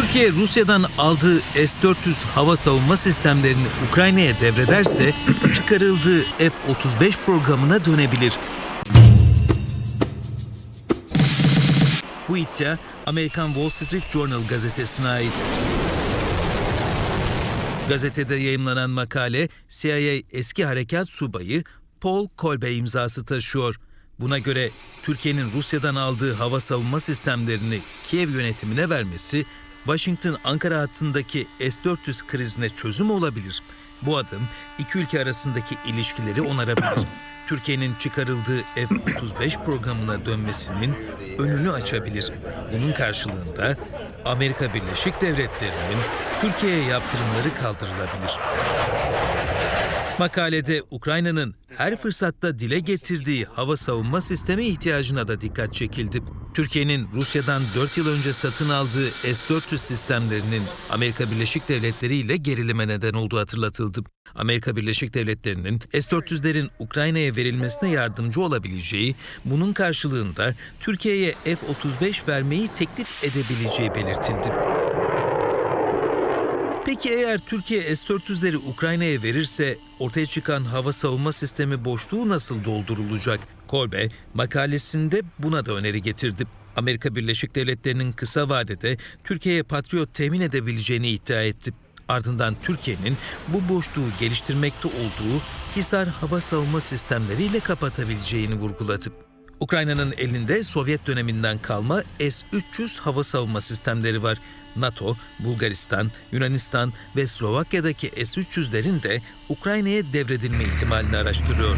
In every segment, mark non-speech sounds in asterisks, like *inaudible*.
Türkiye Rusya'dan aldığı S-400 hava savunma sistemlerini Ukrayna'ya devrederse *clears throat* çıkarıldığı F-35 programına dönebilir. Bu iddia Amerikan Wall Street Journal gazetesine ait. Gazetede yayımlanan makale CIA eski harekat subayı Paul Kolbe imzası taşıyor. Buna göre Türkiye'nin Rusya'dan aldığı hava savunma sistemlerini Kiev yönetimine vermesi Washington-Ankara hattındaki S-400 krizine çözüm olabilir. Bu adım iki ülke arasındaki ilişkileri onarabilir. *coughs* Türkiye'nin çıkarıldığı F-35 programına dönmesinin önünü açabilir. Bunun karşılığında Amerika Birleşik Devletleri'nin Türkiye'ye yaptırımları kaldırılabilir. Makalede Ukrayna'nın her fırsatta dile getirdiği hava savunma sistemi ihtiyacına da dikkat çekildi. Türkiye'nin Rusya'dan 4 yıl önce satın aldığı S-400 sistemlerinin Amerika Birleşik Devletleri ile gerilime neden olduğu hatırlatıldı. Amerika Birleşik Devletleri'nin S-400'lerin Ukrayna'ya verilmesine yardımcı olabileceği, bunun karşılığında Türkiye'ye F-35 vermeyi teklif edebileceği belirtildi. Peki eğer Türkiye S-400'leri Ukrayna'ya verirse ortaya çıkan hava savunma sistemi boşluğu nasıl doldurulacak? Kolbe makalesinde buna da öneri getirdi. Amerika Birleşik Devletleri'nin kısa vadede Türkiye'ye Patriot temin edebileceğini iddia etti. Ardından Türkiye'nin bu boşluğu geliştirmekte olduğu Hisar hava savunma sistemleriyle kapatabileceğini vurguladı. Ukrayna'nın elinde Sovyet döneminden kalma S-300 hava savunma sistemleri var. NATO, Bulgaristan, Yunanistan ve Slovakya'daki S-300'lerin de Ukrayna'ya devredilme ihtimalini araştırıyor.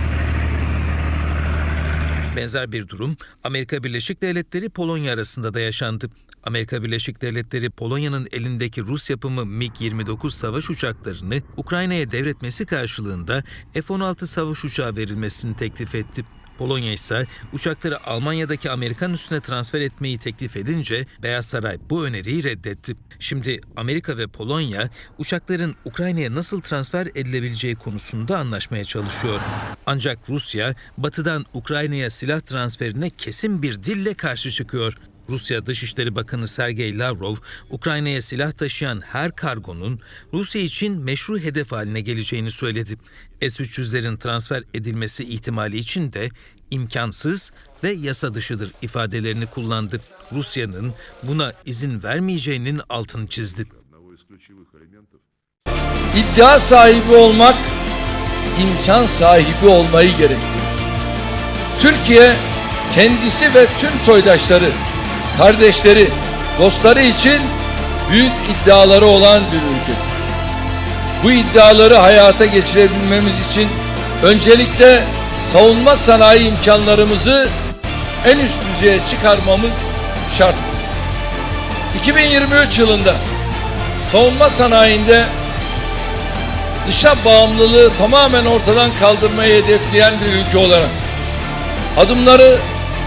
Benzer bir durum Amerika Birleşik Devletleri Polonya arasında da yaşandı. Amerika Birleşik Devletleri Polonya'nın elindeki Rus yapımı MiG-29 savaş uçaklarını Ukrayna'ya devretmesi karşılığında F-16 savaş uçağı verilmesini teklif etti. Polonya ise uçakları Almanya'daki Amerikan üssüne transfer etmeyi teklif edince Beyaz Saray bu öneriyi reddetti. Şimdi Amerika ve Polonya uçakların Ukrayna'ya nasıl transfer edilebileceği konusunda anlaşmaya çalışıyor. Ancak Rusya batıdan Ukrayna'ya silah transferine kesin bir dille karşı çıkıyor. Rusya Dışişleri Bakanı Sergey Lavrov, Ukrayna'ya silah taşıyan her kargonun Rusya için meşru hedef haline geleceğini söyledi. S-300'lerin transfer edilmesi ihtimali için de imkansız ve yasa dışıdır ifadelerini kullandı. Rusya'nın buna izin vermeyeceğinin altını çizdi. İddia sahibi olmak imkan sahibi olmayı gerektirir. Türkiye kendisi ve tüm soydaşları, kardeşleri, dostları için büyük iddiaları olan bir ülkedir. Bu iddiaları hayata geçirebilmemiz için öncelikle savunma sanayi imkanlarımızı en üst düzeye çıkarmamız şarttır. 2023 yılında savunma sanayinde dışa bağımlılığı tamamen ortadan kaldırmayı hedefleyen bir ülke olarak adımları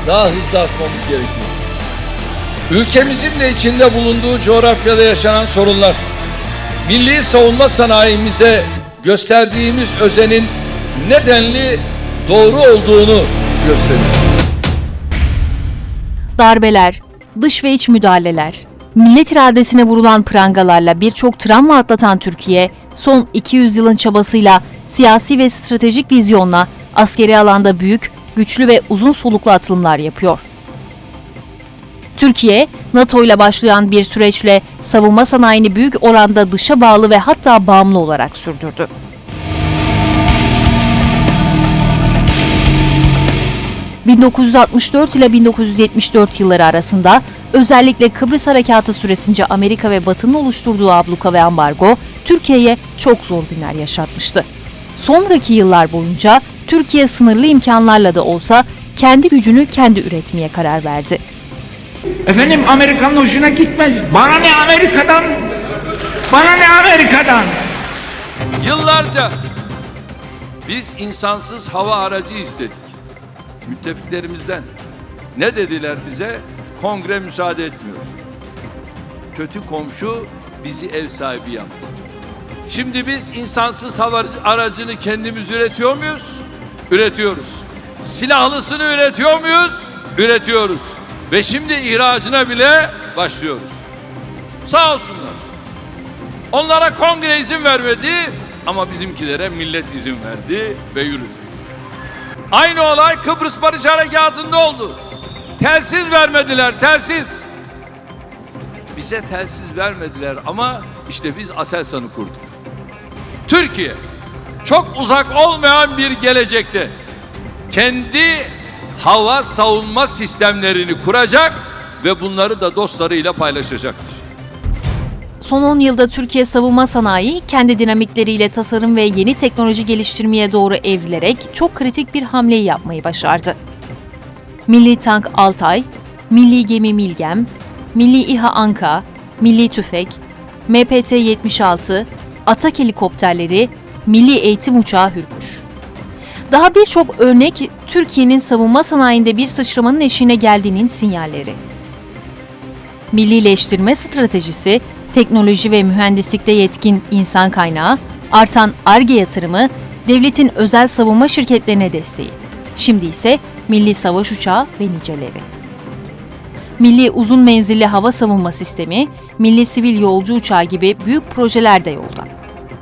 daha hızlı atmamız gerekiyor. Ülkemizin de içinde bulunduğu coğrafyada yaşanan sorunlar, milli savunma sanayimize gösterdiğimiz özenin nedenli doğru olduğunu gösteriyor. darbeler, dış ve iç müdahaleler, millet iradesine vurulan prangalarla birçok travma atlatan Türkiye, son 200 yılın çabasıyla, siyasi ve stratejik vizyonla askeri alanda büyük, güçlü ve uzun soluklu atılımlar yapıyor. Türkiye, NATO ile başlayan bir süreçle savunma sanayini büyük oranda dışa bağlı ve hatta bağımlı olarak sürdürdü. ...1964 ile 1974 yılları arasında özellikle Kıbrıs Harekatı süresince Amerika ve Batı'nın oluşturduğu abluka ve ambargo Türkiye'ye çok zor günler yaşatmıştı. Sonraki yıllar boyunca Türkiye sınırlı imkanlarla da olsa kendi gücünü kendi üretmeye karar verdi. Efendim Amerika'nın hoşuna gitmez. Bana ne Amerika'dan? Bana ne Amerika'dan? Yıllarca biz insansız hava aracı istedik. Müttefiklerimizden. Ne dediler bize? Kongre müsaade etmiyor. Kötü komşu bizi ev sahibi yaptı. Şimdi biz insansız hava aracını kendimiz üretiyor muyuz? Üretiyoruz. Silahlısını üretiyor muyuz? Üretiyoruz. Ve şimdi ihracına bile başlıyoruz. Sağ olsunlar. Onlara kongre izin vermedi ama bizimkilere millet izin verdi ve yürüdü. Aynı olay Kıbrıs Barış Harekatı'nda oldu. Telsiz vermediler, telsiz. Bize telsiz vermediler ama işte biz Aselsan'ı kurduk. Türkiye çok uzak olmayan bir gelecekte kendi hava savunma sistemlerini kuracak ve bunları da dostlarıyla paylaşacaktır. Son 10 yılda Türkiye savunma sanayi kendi dinamikleriyle tasarım ve yeni teknoloji geliştirmeye doğru evrilerek çok kritik bir hamleyi yapmayı başardı. Milli Tank Altay, Milli Gemi Milgem, Milli İHA Anka, Milli Tüfek, MPT-76, Atak helikopterleri, Milli Eğitim Uçağı Hürkuş. Daha birçok örnek Türkiye'nin savunma sanayinde bir sıçramanın eşiğine geldiğinin sinyalleri. Millileştirme stratejisi, teknoloji ve mühendislikte yetkin insan kaynağı, artan ARGE yatırımı, devletin özel savunma şirketlerine desteği. Şimdi ise Milli Savaş Uçağı ve niceleri. Milli Uzun Menzilli Hava Savunma Sistemi, Milli Sivil Yolcu Uçağı gibi büyük projeler de yolda.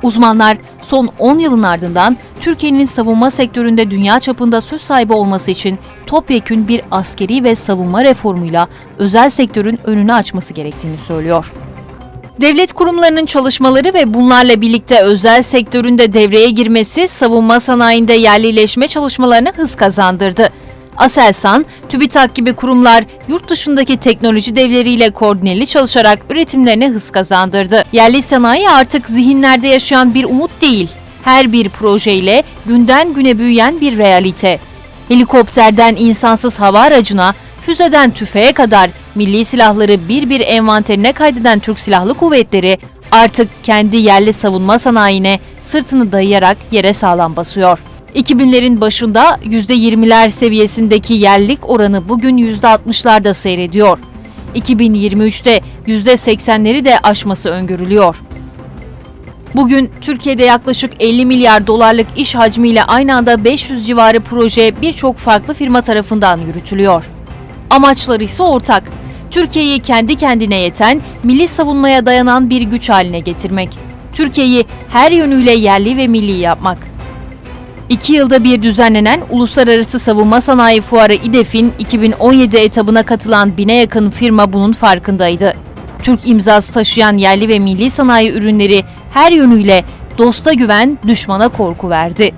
Uzmanlar son 10 yılın ardından Türkiye'nin savunma sektöründe dünya çapında söz sahibi olması için topyekün bir askeri ve savunma reformuyla özel sektörün önünü açması gerektiğini söylüyor. Devlet kurumlarının çalışmaları ve bunlarla birlikte özel sektörün de devreye girmesi savunma sanayinde yerlileşme çalışmalarına hız kazandırdı. Aselsan, TÜBİTAK gibi kurumlar yurt dışındaki teknoloji devleriyle koordineli çalışarak üretimlerine hız kazandırdı. Yerli sanayi artık zihinlerde yaşayan bir umut değil, her bir projeyle günden güne büyüyen bir realite. Helikopterden insansız hava aracına, füzeden tüfeğe kadar milli silahları bir bir envanterine kaydeden Türk Silahlı Kuvvetleri artık kendi yerli savunma sanayine sırtını dayayarak yere sağlam basıyor. 2000'lerin başında %20'ler seviyesindeki yerlik oranı bugün %60'larda seyrediyor. 2023'te %80'leri de aşması öngörülüyor. Bugün Türkiye'de yaklaşık 50 milyar dolarlık iş hacmiyle aynı anda 500 civarı proje birçok farklı firma tarafından yürütülüyor. Amaçları ise ortak. Türkiye'yi kendi kendine yeten, milli savunmaya dayanan bir güç haline getirmek. Türkiye'yi her yönüyle yerli ve milli yapmak. İki yılda bir düzenlenen Uluslararası Savunma Sanayi Fuarı İDEF'in 2017 etabına katılan bine yakın firma bunun farkındaydı. Türk imzası taşıyan yerli ve milli sanayi ürünleri her yönüyle dosta güven, düşmana korku verdi.